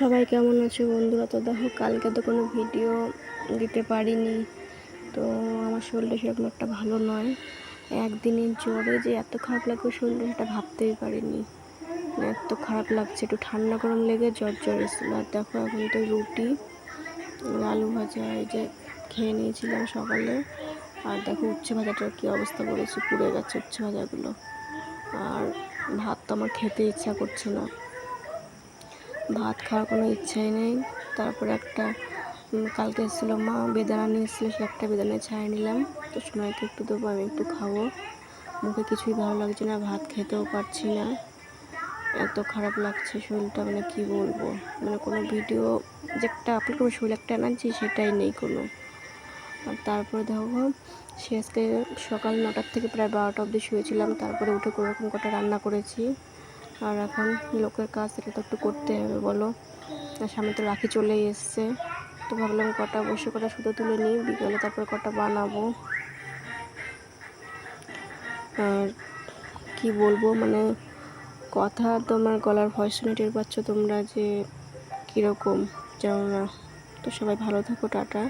সবাই কেমন আছো বন্ধুরা? তো দেখো, কালকে তো কোনো ভিডিও দিতে পারিনি। তো আমার শরীরটা সেরকম একটা ভালো নয়। একদিনের জ্বরে যে এত খারাপ লাগবে শরীরটা সেটা ভাবতেই পারিনি। এত খারাপ লাগছে, একটু ঠান্ডা গরম লেগে জ্বর জ্বর এসেছিল। আর দেখো, এখন তো রুটি, আলু ভাজা, এই যে খেয়ে নিয়েছিলাম সকালে। আর দেখো, উচ্ছে ভাজাটার কী অবস্থা করেছি, পুড়ে গেছে উচ্ছে ভাজাগুলো। আর ভাত তো আমার খেতে ইচ্ছা করছে না। ভাত খাওয়ার কোনো ইচ্ছাই নেই। তারপরে একটা কালকে এসেছিল মা, বেদানা নিয়ে এসেছিল সে একটা বেদানা ছাড়িয়ে নিলাম। তো সোনাইকে একটু দেবো, আমি একটু খাব। মুখে কিছুই ভালো লাগছে না, ভাত খেতেও পারছি না। এত খারাপ লাগছে শরীরটা মানে কি বলব? মানে কোনো ভিডিও, যে একটা আপলোড করব, শরীর একটা এনার্জি, সেটাই নেই কোনো। আর তারপরে দেখো, সে আজকে সকাল নটার থেকে প্রায় বারোটা অবধি শুয়েছিলাম। তারপরে উঠে কোনোরকম কটা রান্না করেছি। আর এখন লোকের কাজ, এটা তো একটু করতে হবে, বলো। আর সামনে তো রাখি চলেই এসছে। তো ভাবলাম কটা বসে, কটা শুধু তুলে নিই, বিকেলে তারপরে কটা বানাবো। আর কি বলব মানে কথা তোমার গলার ভয়েস শুনে টের পাচ্ছ তোমরা যে কীরকম, জানো না। তো সবাই ভালো থাকো, টাটা।